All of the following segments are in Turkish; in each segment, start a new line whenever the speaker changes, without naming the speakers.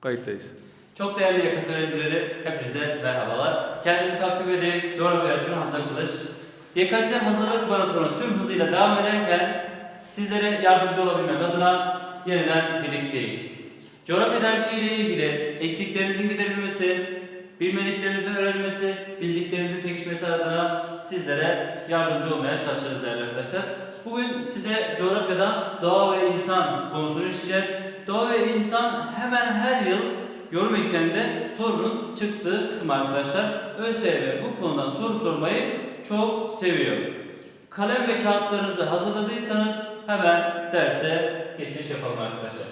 Kayıttayız.
Çok değerli yakası öğrencileri, hepinize merhabalar. Kendimi takdim edeyim, coğrafya öğretmeni Hamza Kılıç. YKS hazırlık maratonu tüm hızıyla devam ederken sizlere yardımcı olabilmek adına yeniden birlikteyiz. Coğrafya dersiyle ilgili eksiklerinizin giderilmesi, bilmediklerinizin öğrenilmesi, bildiklerinizin pekişmesi adına sizlere yardımcı olmaya çalışacağız değerli arkadaşlar. Bugün size coğrafyadan doğa ve insan konusunu işleyeceğiz. Doğa ve insan hemen her yıl yorum ekseninde sorunun çıktığı kısım arkadaşlar. ÖSYM bu konudan soru sormayı çok seviyor. Kalem ve kağıtlarınızı hazırladıysanız hemen derse geçiş yapalım arkadaşlar.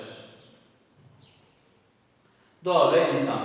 Doğa ve insan.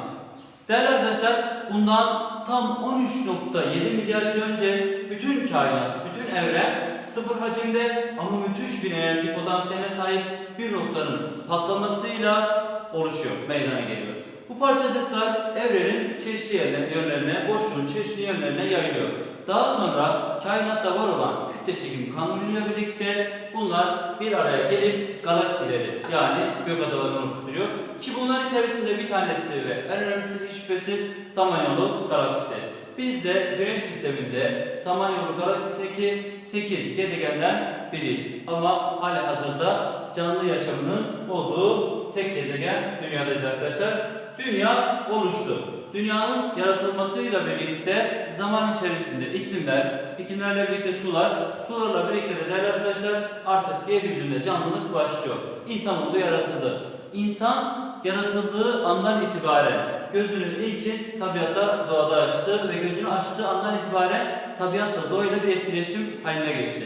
Değerli arkadaşlar, bundan tam 13.7 milyar yıl önce bütün kainat, bütün evren sıfır hacimde ama müthiş bir enerji potansiyeline sahip bir noktanın patlamasıyla oluşuyor, meydana geliyor. Bu parçacıklar evrenin çeşitli yönlerine, boşluğun çeşitli yönlerine yayılıyor. Daha sonra kainatta var olan kütle çekim kanunuyla birlikte bunlar bir araya gelip galaksileri yani gök adalarını oluşturuyor. Ki bunlar içerisinde bir tanesi ve en önemlisi hiç şüphesiz Samanyolu galaksisi. Biz de Güneş sisteminde Samanyolu galaksisindeki 8 gezegenden biriyiz. Ama hala hazırda canlı yaşamının olduğu tek gezegen dünyadayız arkadaşlar. Dünya oluştu. Dünyanın yaratılmasıyla birlikte zaman içerisinde iklimler, iklimlerle birlikte sular, sularla birlikte de değerli arkadaşlar artık yeryüzünde canlılık başlıyor. İnsanoğlu yaratıldı. İnsan yaratıldığı andan itibaren gözünü ilkin tabiatta doğada açtı ve gözünü açtığı andan itibaren tabiatla doğayla bir etkileşim haline geçti.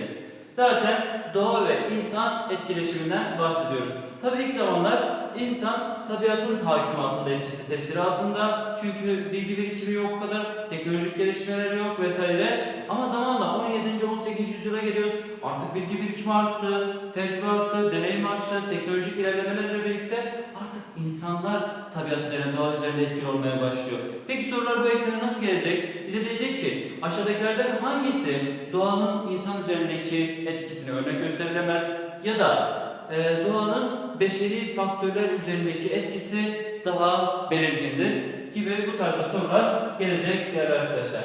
Zaten doğa ve insan etkileşiminden bahsediyoruz. Tabii ilk zamanlar insan tabiatın tahakküm altında, etkisi, tesiri altında. Çünkü bilgi birikimi yok kadar, teknolojik gelişmeler yok vesaire. Ama zamanla 17. 18. yüzyıla geliyoruz. Artık bilgi birikimi arttı, tecrübe arttı, deneyim arttı, teknolojik ilerlemelerle birlikte artık insanlar tabiat üzerine, doğa üzerinde etkili olmaya başlıyor. Peki sorular bu eksene nasıl gelecek? Bize diyecek ki aşağıdakilerden hangisi doğanın insan üzerindeki etkisini örnek gösterilemez ya da e, doğanın beşeri faktörler üzerindeki etkisi daha belirgindir gibi bu tarzda sorular gelecek değerli arkadaşlar.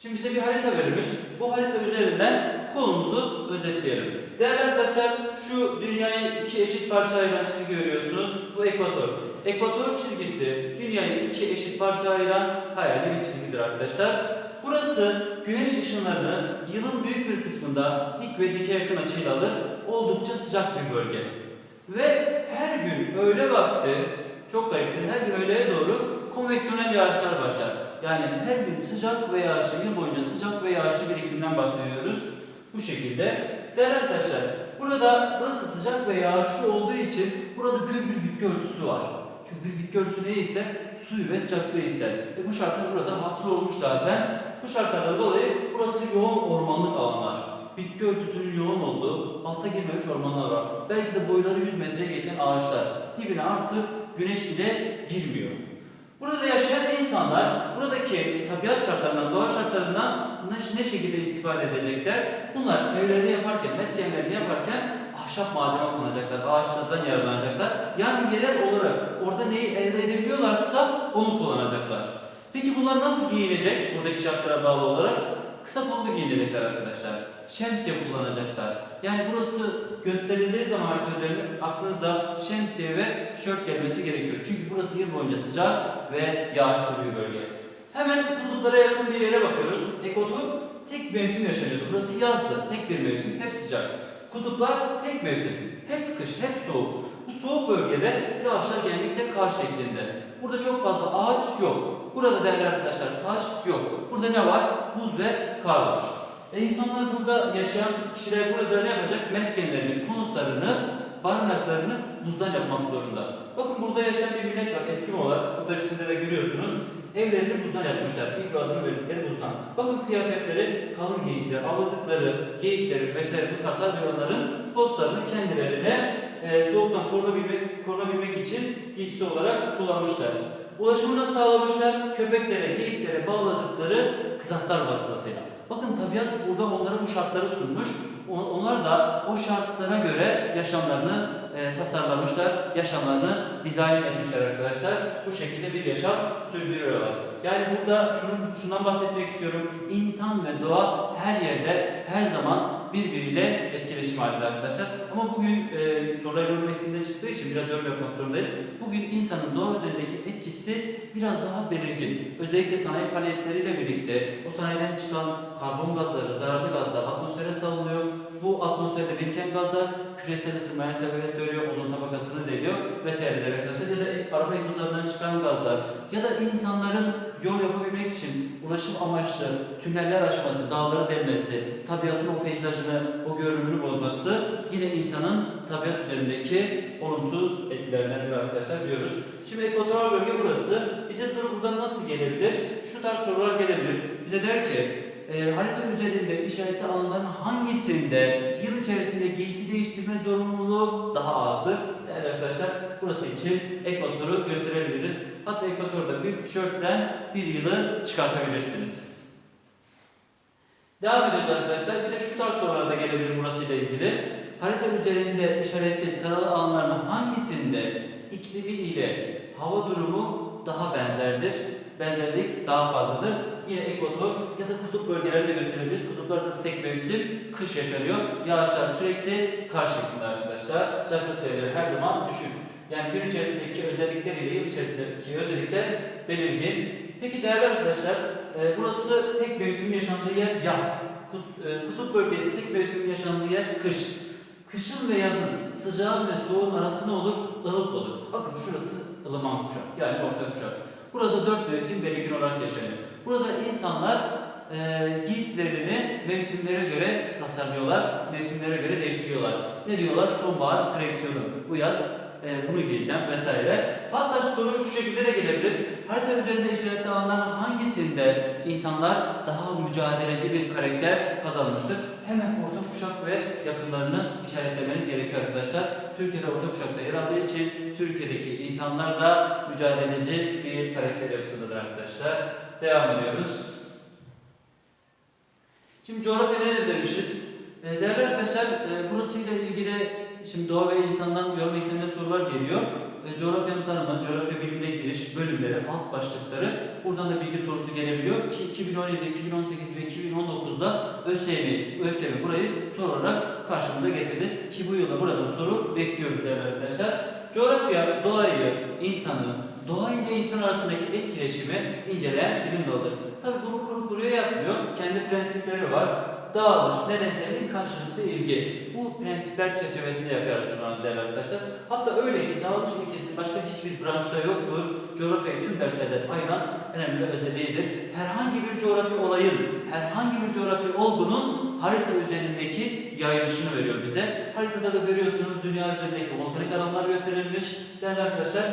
Şimdi bize bir harita verilmiş. Bu harita üzerinden konumuzu özetleyelim. Değerli arkadaşlar şu dünyayı iki eşit parça ayıran çizgi görüyorsunuz. Bu ekvator. Ekvator çizgisi dünyayı iki eşit parça ayıran hayali bir çizgidir arkadaşlar. Burası güneş ışınlarını yılın büyük bir kısmında dik ve dike yakın açıyla alır. Oldukça sıcak bir bölge. Ve her gün öğle vakti çok gariptir. Her gün öğleye doğru. Yani her gün sıcak ve yağışlı, yıl boyunca sıcak ve yağışlı bir iklimden bahsediyoruz. Bu şekilde. Değerli arkadaşlar, burada burası sıcak ve yağışlı olduğu için burada gür bir bitki örtüsü var. Çünkü bir bitki örtüsü neyi ister? Suyu ve sıcaklığı ister. Ve bu şartlar burada hasıl olmuş zaten. Bu şartlardan dolayı burası yoğun ormanlık alanlar. Bitki örtüsünün yoğun olduğu, alta girmemiş ormanlar var. Belki de boyları 100 metreye geçen ağaçlar. Dibine artık güneş bile girmiyor. Burada yaşayan insanlar buradaki tabiat şartlarından, doğa şartlarından ne, şekilde istifade edecekler? Bunlar evlerini yaparken, meskenlerini yaparken ahşap malzeme kullanacaklar, ağaçlardan yararlanacaklar. Yani yerel olarak orada neyi elde edebiliyorlarsa onu kullanacaklar. Peki bunlar nasıl giyinecek buradaki şartlara bağlı olarak? Kısa kollu giyinecekler arkadaşlar. Şemsiye kullanacaklar. Yani burası gösterildiği zaman üzerinde aklınıza şemsiye ve tişört gelmesi gerekiyor. Çünkü burası yıl boyunca sıcak ve yağışlı bir bölge. Hemen kutuplara yakın bir yere bakıyoruz. Ekvator tek mevsim yaşanıyordu. Burası yazdı. Tek bir mevsim. Hep sıcak. Kutuplar tek mevsim. Hep kış, hep soğuk. Bu soğuk bölgede yağışlar genellikle kar şeklinde. Burada çok fazla ağaç yok. Burada değerli arkadaşlar taş yok. Burada ne var? Buz ve kar var. E insanlar burada yaşayan kişiler burada ne yapacak? Meskenlerini, konutlarını, barınaklarını buzdan yapmak zorunda. Bakın burada yaşayan bir millet var, Eskimolar. Burada resimde de görüyorsunuz. Evlerini buzdan yapmışlar. İlk adını verdikleri buzdan. Bakın kıyafetleri, kalın giysiler, avladıkları, geyikleri vesaire bu tarz hayvanların postlarını kendilerine e, soğuktan korunabilmek, korunabilmek için giysi olarak kullanmışlar. Ulaşımını sağlamışlar köpeklere, geyiklere bağladıkları kızaklar vasıtasıyla. Tabiat burada onlara bu şartları sunmuş. On- Onlar da o şartlara göre yaşamlarını e, tasarlamışlar, yaşamlarını dizayn etmişler arkadaşlar. Bu şekilde bir yaşam sürdürüyorlar. Yani burada şunu, şundan bahsetmek istiyorum. İnsan ve doğa her yerde, her zaman birbiriyle etkileşim halinde arkadaşlar. Ama bugün e, sorular yorum eksinde çıktığı için biraz yorum yapmak zorundayız. Bugün insanın doğa üzerindeki etkisi biraz daha belirgin. Özellikle sanayi faaliyetleriyle birlikte o sanayiden çıkan karbon gazları, zararlı gazlar atmosfere salınıyor. Bu atmosferde biriken gazlar küresel ısınmaya sebebiyet veriyor, ozon tabakasını deliyor da araba egzozlarından çıkan gazlar ya da insanların yol yapabilmek için ulaşım amaçlı tüneller açması, dağları delmesi, tabiatın o peyzajını, o görünümünü bozması yine insanın tabiat üzerindeki olumsuz etkilerindendir arkadaşlar diyoruz. Şimdi ekvatoral bölge burası. Bize soru buradan nasıl gelebilir? Şu tarz sorular gelebilir. Bize der ki e, harita üzerinde işaretli alanların hangisinde yıl içerisinde giysi değiştirme zorunluluğu daha azdır? Değerli arkadaşlar burası için ekvatoru gösterebiliriz. Hatta ekvatorda bir tişörtten bir yılı çıkartabilirsiniz. Devam ediyoruz arkadaşlar. Bir de şu tarz sorular da gelebilir burasıyla ilgili. Harita üzerinde işaretli taralı alanların hangisinde iklimi ile hava durumu daha benzerdir? Benzerlik daha fazladır. Yine ekvator ya da kutup bölgelerinde gösterebiliriz. Kutuplarda tek mevsim kış yaşanıyor. Yağışlar sürekli kar şeklinde arkadaşlar. Sıcaklık değerleri her zaman düşük. Yani gün içerisindeki özellikleriyle yıl içerisindeki özellikler belirgin. Peki değerli arkadaşlar, e, burası tek mevsimin yaşandığı yer yaz. E, Kutup bölgesi tek mevsimin yaşandığı yer kış. Kışın ve yazın sıcağın ve soğuğun arası ne olur? ılık olur. Bakın şurası ılıman kuşak yani orta kuşak. Burada dört mevsim belirgin olarak yaşanıyor. Burada insanlar e, giysilerini mevsimlere göre tasarlıyorlar, mevsimlere göre değiştiriyorlar. Ne diyorlar? Sonbahar koleksiyonu. Bu yaz e, bunu giyeceğim vesaire. Hatta soru şu şekilde de gelebilir. Harita üzerinde işaretli alanların hangisinde insanlar daha mücadeleci bir karakter kazanmıştır? Hemen orta kuşak ve yakınlarını işaretlemeniz gerekiyor arkadaşlar. Türkiye'de orta kuşakta yer aldığı için Türkiye'deki insanlar da mücadeleci bir karakter yapısındadır arkadaşlar. Devam ediyoruz. Şimdi coğrafya nedir demişiz. E, değerli arkadaşlar e, burasıyla ilgili şimdi doğa ve insandan görmek istenen sorular geliyor. E, coğrafyanın tanımı, coğrafya bilimine giriş, bölümleri, alt başlıkları buradan da bilgi sorusu gelebiliyor ki 2017, 2018 ve 2019'da ÖSYM, ÖSYM burayı soru olarak karşımıza getirdi ki bu yılda buradan soru bekliyoruz değerli arkadaşlar. Coğrafya, doğayı, insanı, doğa ile insan arasındaki etkileşimi inceleyen bilim dalıdır. Tabi bunu kuru kuruya yapmıyor. Kendi prensipleri var. Dağılış, nedensellik, karşılıklı ilgi. Bu prensipler çerçevesinde yapıyor araştırmalar değerli arkadaşlar. Hatta öyle ki dağılış ilkesi başka hiçbir branşta yoktur. Coğrafyayı tüm derslerden ayıran önemli özelliğidir. Herhangi bir coğrafi olayın, herhangi bir coğrafi olgunun harita üzerindeki yayılışını veriyor bize. Haritada da görüyorsunuz dünya üzerindeki volkanik alanlar gösterilmiş. Değerli arkadaşlar,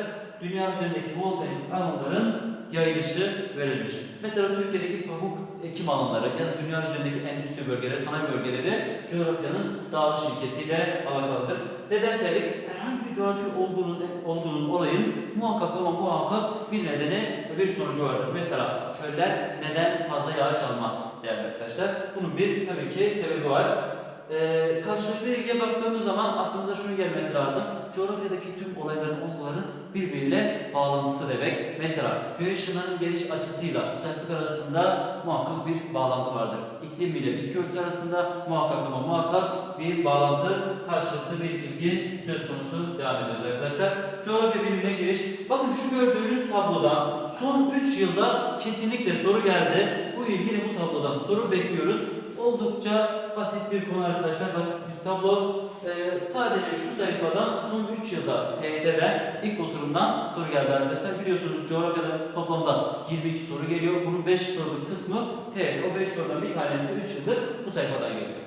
dünya üzerindeki volkanik alanların yayılışı verilmiş. Mesela Türkiye'deki pamuk ekim alanları ya da dünya üzerindeki endüstri bölgeleri, sanayi bölgeleri coğrafyanın dağılış ilkesiyle alakalıdır. Nedensellik herhangi bir coğrafi olgunun, olgunun olayın muhakkak ama muhakkak bir nedeni ve bir sonucu vardır. Mesela çöller neden fazla yağış almaz değerli arkadaşlar. Bunun bir tabii ki sebebi var. Ee, karşılıklı ilgiye baktığımız zaman aklımıza şunu gelmesi lazım. Coğrafyadaki tüm olayların, olguların birbiriyle bağlantısı demek. Mesela güneş ışınlarının geliş açısıyla sıcaklık arasında muhakkak bir bağlantı vardır. İklim ile bitki örtüsü arasında muhakkak ama muhakkak bir bağlantı, karşılıklı bir ilgi söz konusu devam ediyoruz arkadaşlar. Coğrafya bilimine giriş. Bakın şu gördüğünüz tablodan son 3 yılda kesinlikle soru geldi. Bu yine bu tablodan soru bekliyoruz. Oldukça basit bir konu arkadaşlar, basit bir tablo. Ee, sadece şu sayfadan son 3 yılda TYT'den ilk oturumdan soru geldi arkadaşlar. Biliyorsunuz coğrafyada toplamda 22 soru geliyor. Bunun 5 soruluk kısmı TYT. O 5 sorudan bir tanesi 3 yıldır bu sayfadan geliyor.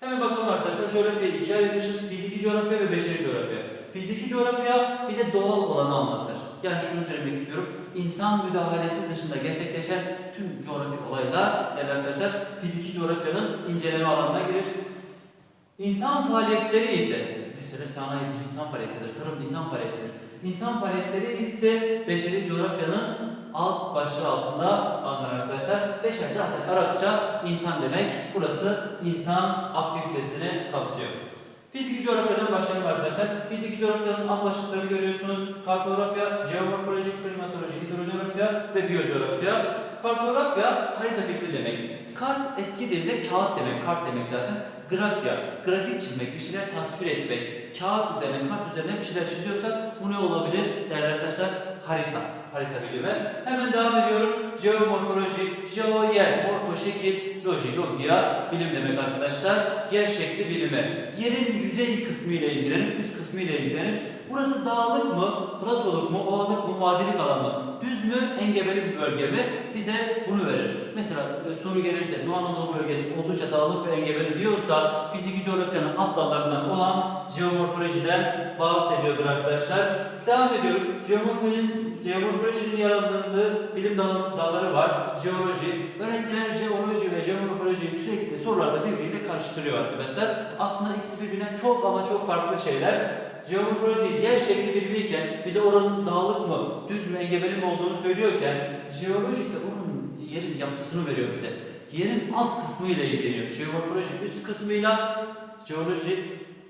Hemen bakalım arkadaşlar coğrafyayı ikiye ayırmışız. Fiziki coğrafya ve beşeri coğrafya. Fiziki coğrafya bize doğal olanı anlatır. Yani şunu söylemek istiyorum. İnsan müdahalesi dışında gerçekleşen tüm coğrafi olaylar değerli arkadaşlar fiziki coğrafyanın inceleme alanına girer. İnsan faaliyetleri ise mesela sanayi bir insan faaliyetidir, tarım insan faaliyetidir. İnsan faaliyetleri ise beşeri coğrafyanın alt başlığı altında alınır arkadaşlar. Beşer zaten Arapça insan demek. Burası insan aktivitesini kapsıyor. Fiziki coğrafyadan başlayalım arkadaşlar. Fiziki coğrafyanın alt başlıklarını görüyorsunuz. Kartografya, jeomorfoloji, klimatoloji, hidrocoğrafya ve biyocoğrafya. Kartografya harita bilimi demek. Kart eski dilde kağıt demek, kart demek zaten. Grafya, grafik çizmek, bir şeyler tasvir etmek. Kağıt üzerine, kart üzerine bir şeyler çiziyorsak bu ne olabilir değerli arkadaşlar? Harita, harita bilimi. Hemen devam ediyorum. Jeomorfoloji, jeo yer, morfo şekil, loji, logia bilim demek arkadaşlar. Yer şekli bilimi. Yerin yüzey kısmı ile ilgilenir, üst kısmı ile ilgilenir. Burası dağlık mı, platoluk mu, ovalık mı, vadilik alan mı? Düz mü, engebeli bir bölge mi? Bize bunu verir. Mesela e, soru gelirse Doğu Anadolu bölgesi oldukça dağlık ve engebeli diyorsa fiziki coğrafyanın alt dallarından olan jeomorfolojiden bahsediyordur arkadaşlar. Devam ediyoruz. Jeomorfolojinin, jeomorfolojinin yer aldığı bilim dal- dalları var. Jeoloji. Öğrenciler jeoloji ve jeomorfolojiyi sürekli sorularda birbiriyle karıştırıyor arkadaşlar. Aslında ikisi birbirinden çok ama çok farklı şeyler. Jeomorfoloji yer şekli bilimiyken bize oranın dağlık mı, düz mü, engebeli mi olduğunu söylüyorken jeoloji ise onun yerin yapısını veriyor bize. Yerin alt kısmı ile ilgileniyor. Jeomorfoloji üst kısmıyla, jeoloji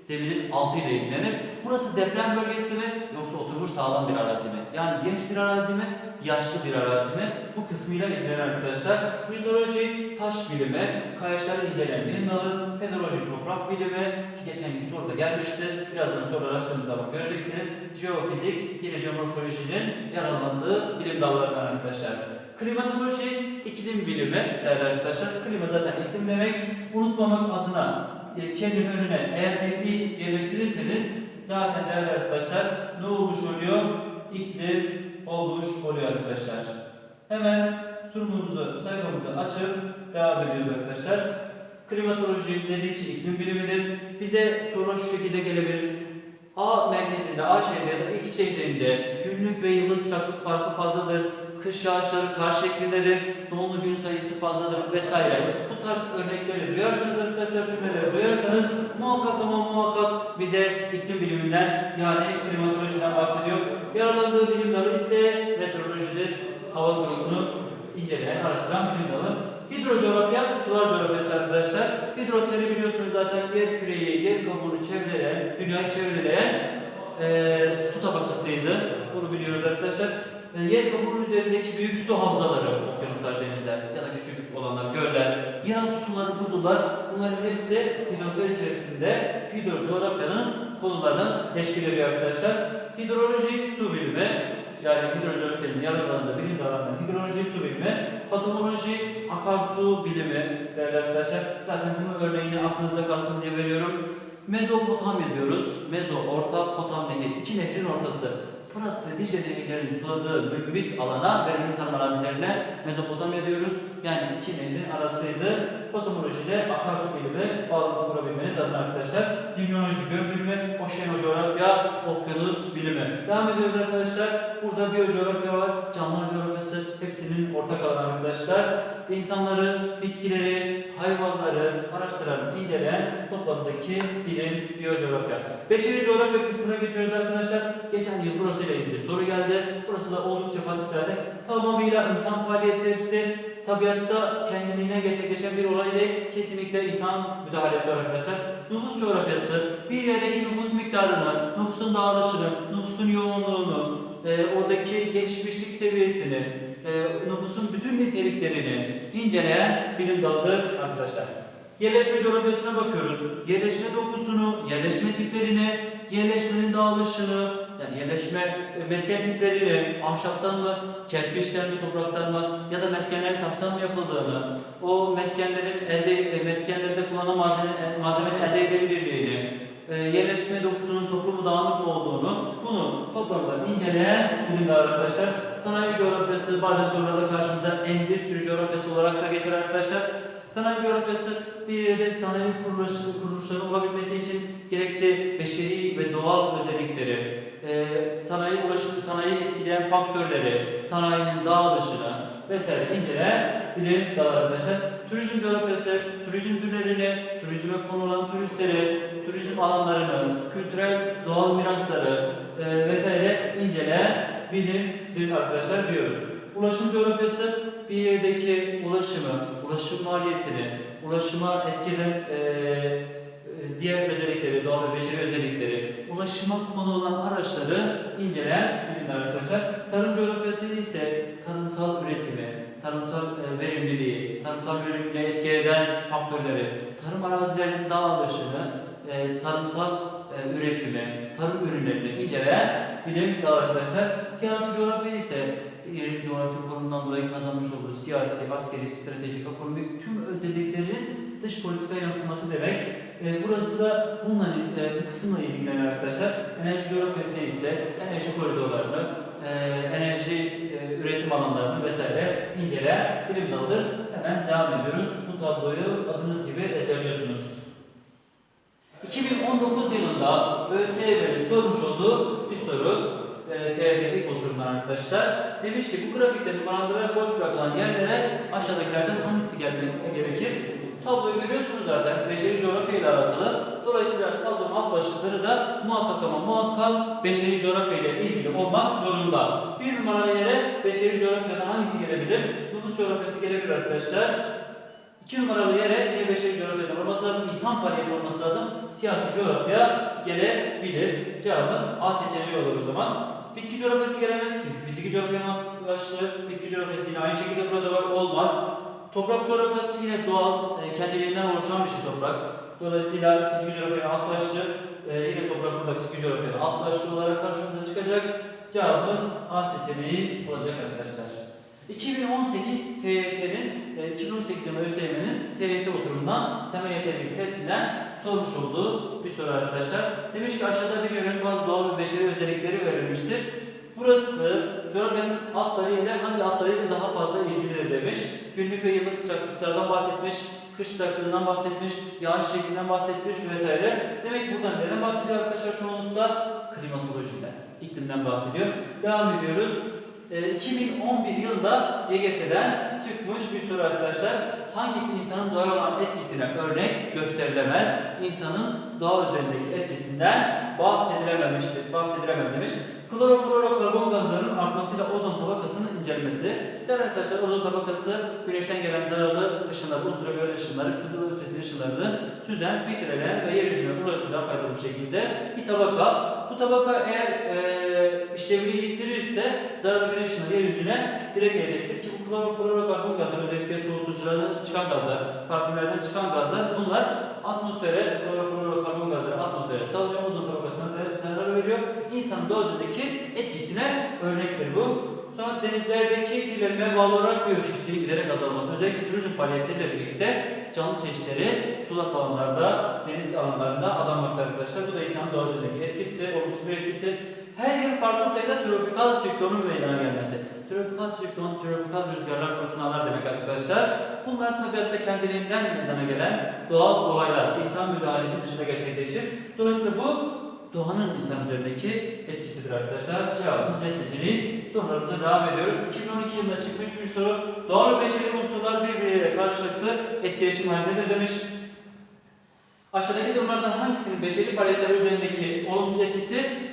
zeminin altıyla ilgilenir. Burası deprem bölgesi mi yoksa oturmuş sağlam bir arazi mi? Yani genç bir arazi mi, yaşlı bir arazi mi? Bu kısmıyla ilgilenir arkadaşlar. Hidroloji taş bilimi, kayaçların incelen bilim dalı, pedoloji toprak bilimi ki geçen gün soruda gelmişti. Birazdan soru araştırdığımız zaman göreceksiniz. Jeofizik yine jeomorfolojinin yer alındığı bilim dallarından arkadaşlar. Klimatoloji iklim bilimi değerli arkadaşlar. Klima zaten iklim demek. Unutmamak adına e, kendinin önüne eğer bir i yerleştirirseniz zaten değerli arkadaşlar ne olmuş oluyor? İklim olmuş oluyor arkadaşlar. Hemen sunumumuzu, sayfamızı açıp devam ediyoruz arkadaşlar. Klimatoloji dedik ki iklim bilimidir. Bize soru şu şekilde gelebilir. A merkezinde, A şehrinde ya da X şehrinde günlük ve yıllık sıcaklık farkı fazladır. Kış yağışları kar şeklindedir. Doğumlu gün sayısı fazladır vesaire. Bu tarz örnekleri duyarsanız arkadaşlar cümleleri duyarsanız muhakkak ama muhakkak bize iklim biliminden yani klimatolojiden bahsediyor. Yer alındığı bilim dalı ise meteorolojidir. Hava durumunu inceleyen, araştıran bilim dalı. Hidrocoğrafya, sular coğrafyası arkadaşlar. Hidrosferi biliyorsunuz zaten yer küreyi, yer kabuğunu çevreleyen, dünyayı çevreleyen eee su tabakasıydı. Bunu biliyoruz arkadaşlar. E, yer kabuğunun üzerindeki büyük su havzaları, okyanuslar, denizler ya da küçük olanlar, göller, yeraltı suları, buzullar bunların hepsi hidrosfer içerisinde hidrocoğrafyanın konularını teşkil ediyor arkadaşlar. Hidroloji su bilimi, yani yer aldığı bilim dallarından hidroloji su bilimi, patoloji akarsu bilimi değerli arkadaşlar. Zaten bunun örneğini aklınızda kalsın diye veriyorum. Mezopotamya diyoruz. Mezo, orta, Potam nehir. iki nehrin ortası. Fırat ve Dicle nehirlerinin suladığı mümbit alana, verimli tarım arazilerine Mezopotamya diyoruz. Yani iki nehrin arasıydı. Potamolojide akarsu bilimi, bağlantı kurabilmeniz adına arkadaşlar. Limnoloji, bilimi, oşenocoğrafya, okyanus bilimi. Devam ediyoruz arkadaşlar. Burada biyocoğrafya var, canlılar coğrafyası hepsinin ortak alanı arkadaşlar. İnsanları, bitkileri, hayvanları araştıran, inceleyen toplamdaki bilim biyocoğrafya. Beşeri coğrafya kısmına geçiyoruz arkadaşlar. Geçen yıl burasıyla ilgili soru geldi. Burası da oldukça basit zaten. Tamamıyla insan faaliyeti hepsi tabiatta kendiliğine gerçekleşen bir olay değil. Kesinlikle insan müdahalesi arkadaşlar. Nüfus coğrafyası bir yerdeki nüfus miktarını, nüfusun dağılışını, nüfusun yoğunluğunu, e, oradaki gelişmişlik seviyesini, e, nüfusun bütün niteliklerini inceleyen bilim dalıdır arkadaşlar. Yerleşme coğrafyasına bakıyoruz. Yerleşme dokusunu, yerleşme tiplerini, yerleşmenin dağılışını, yani yerleşme e, mesken tiplerini, ahşaptan mı, kerpiçten mi, topraktan mı ya da meskenlerin taştan mı yapıldığını, o meskenlerin elde, e, meskenlerde kullanılan malzeme, e, malzemenin elde edebilirliğini, e, yerleşme dokusunun toplumu dağınık olduğunu, bunu toplamda inceleyen bilimler arkadaşlar. Sanayi coğrafyası bazen sorularda karşımıza endüstri coğrafyası olarak da geçer arkadaşlar. Sanayi coğrafyası bir yerde sanayi kuruluşları, kuruluşları olabilmesi için gerekli beşeri ve doğal özellikleri, e, sanayi ulaşım, sanayi etkileyen faktörleri, sanayinin dağılışını vesaire inceleyen bilim dalı arkadaşlar. Turizm coğrafyası, turizm türlerini, turizme konulan turistleri, turizm alanlarını, kültürel doğal mirasları e, vesaire inceleyen bilimdir arkadaşlar diyoruz. Ulaşım coğrafyası bir yerdeki ulaşımı, ulaşım maliyetini, ulaşıma etkilen e, e, diğer özellikleri, doğal ve beşeri özellikleri, ulaşıma konu olan araçları inceleyen bilimler arkadaşlar. Tarım coğrafyası ise tarımsal üretimi, tarımsal e, verimliliği, tarımsal verimliliğe etki eden faktörleri, tarım arazilerinin dağılışını, e, tarımsal üretimi, tarım ürünlerini inceleyen bilim dalı arkadaşlar. Siyasi coğrafya ise bir yerin coğrafi konumundan dolayı kazanmış olduğu siyasi, askeri, stratejik, ekonomik tüm özelliklerin dış politika yansıması demek. E, burası da bununla, e, bu kısımla ilgilenen arkadaşlar. Enerji coğrafyası ise enerji koridorlarını, e, enerji e, üretim alanlarını vesaire inceleyen bilim dalıdır. Hemen devam ediyoruz. Bu tabloyu adınız gibi ezberliyorsunuz. 2019 yılında ÖSYM'nin sormuş olduğu bir soru e, TRT ilk arkadaşlar. Demiş ki bu grafikte numaralandırarak boş bırakılan yerlere aşağıdakilerden hangisi gelmesi gerekir? Tabloyu görüyorsunuz zaten. Beşeri coğrafya ile alakalı. Dolayısıyla tablonun alt başlıkları da muhakkak ama muhakkak beşeri coğrafya ile ilgili olmak zorunda. Bir numaralı yere beşeri coğrafyadan hangisi gelebilir? Nüfus coğrafyası gelebilir arkadaşlar. İki numaralı yere yine beşeri coğrafyadan olması lazım. İnsan faaliyeti olması lazım. Siyasi coğrafya gelebilir. Cevabımız A seçeneği olur o zaman. Bitki coğrafyası gelemez çünkü fiziki coğrafyanın başlığı bitki coğrafyası yine aynı şekilde burada var olmaz. Toprak coğrafyası yine doğal, e, kendiliğinden oluşan bir şey toprak. Dolayısıyla fiziki coğrafyanın alt başlığı e, yine toprak burada fiziki coğrafyanın alt başlığı olarak karşımıza çıkacak. Cevabımız A seçeneği olacak arkadaşlar. 2018 TYT'nin, e, 2018 yılı ÖSYM'nin TYT oturumundan temel yeterlilik testinden sormuş olduğu bir soru arkadaşlar. Demiş ki aşağıda bir yörenin bazı doğal ve beşeri özellikleri verilmiştir. Burası coğrafyanın altları ile hangi altlarıyla daha fazla ilgilidir demiş. Günlük ve yıllık sıcaklıklardan bahsetmiş, kış sıcaklığından bahsetmiş, yağış şeklinden bahsetmiş vesaire. Demek ki buradan neden bahsediyor arkadaşlar çoğunlukla? Klimatolojiden, iklimden bahsediyor. Devam ediyoruz. E, 2011 yılında YGS'den çıkmış bir soru arkadaşlar. Hangisi insanın doğaya olan etkisine örnek gösterilemez? İnsanın doğa üzerindeki etkisinden bahsedilememiştir, bahsedilemez demiş. Kloroflorokarbon gazlarının artmasıyla ozon tabakasının incelmesi. Değerli arkadaşlar ozon tabakası güneşten gelen zararlı ışınları, ultraviyole ışınları, kızıl ötesi ışınlarını süzen, filtreleyen ve yeryüzüne ulaştıran faydalı bir şekilde bir tabaka. Bu tabaka eğer e, işlevini yitirirse zararlı güneş ışınları yeryüzüne direkt gelecektir ki bu kloroflorokarbon gazlar özellikle soğutuculardan çıkan gazlar, parfümlerden çıkan gazlar bunlar atmosfere, kloroflorokarbon gazları atmosfere salınıyor, ozon tabakasına da zarar veriyor. İnsanın doğa üzerindeki etkisine örnektir bu. Sonra denizlerdeki kirlenmeye bağlı olarak biyoçeşitliliği giderek azalması, özellikle turizm faaliyetleriyle birlikte canlı çeşitleri sulak alanlarda, deniz alanlarında azalmakta arkadaşlar. Bu da insanın doğa üzerindeki etkisi, olumsuz bir etkisi. Her yıl farklı sayıda tropikal siklonun meydana gelmesi. Tropikal siklon, tropikal rüzgarlar, fırtınalar demek arkadaşlar. Bunlar tabiatta kendiliğinden meydana gelen doğal olaylar, insan müdahalesi dışında gerçekleşir. Dolayısıyla bu doğanın insan üzerindeki etkisidir arkadaşlar. Cevabımız C seçeneği. Sorularımıza devam ediyoruz. 2012 yılında çıkmış bir soru. Doğal ve beşeri unsurlar birbirleriyle karşılıklı etkileşim halindedir demiş. Aşağıdaki durumlardan hangisinin beşeri faaliyetler üzerindeki olumsuz etkisi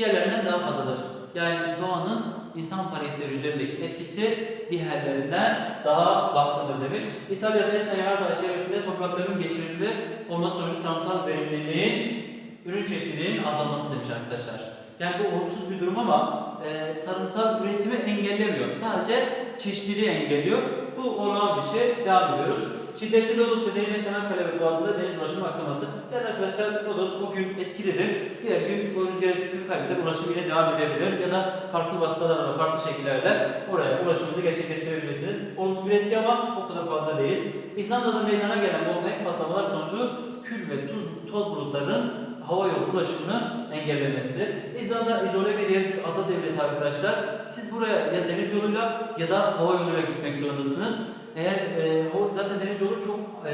diğerlerinden daha fazladır? Yani doğanın insan faaliyetleri üzerindeki etkisi diğerlerinden daha baskındır demiş. İtalya'da Etna Yanardağ çevresinde toprakların geçirimli olması sonucu tarımsal verimliliğin ürün çeşitliliğinin azalması demiş arkadaşlar. Yani bu olumsuz bir durum ama e, tarımsal üretimi engellemiyor. Sadece çeşitliliği engelliyor. Bu olağan bir şey. Devam ediyoruz. Şiddetli lodos ve derin Çanakkale ve Boğazı'nda deniz ulaşımı aksaması. Yani arkadaşlar lodos bugün etkilidir. Diğer gün bu rüzgar etkisini kaybeder, ulaşım yine devam edebilir. Ya da farklı vasıtalarla, farklı şekillerle oraya ulaşımınızı gerçekleştirebilirsiniz. Olumsuz bir etki ama o kadar fazla değil. İzlanda'da meydana gelen volkanik patlamalar sonucu kül ve tuz, toz bulutlarının hava yolu ulaşımını engellemesi. İzlanda izole bir yer, ada devleti arkadaşlar. Siz buraya ya deniz yoluyla ya da hava yoluyla gitmek zorundasınız. Eğer e, zaten deniz yolu çok e,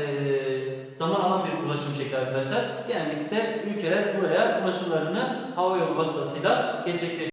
zaman alan bir ulaşım şekli arkadaşlar. Genellikle ülkeler buraya ulaşımlarını hava yolu vasıtasıyla gerçekleştiriyor.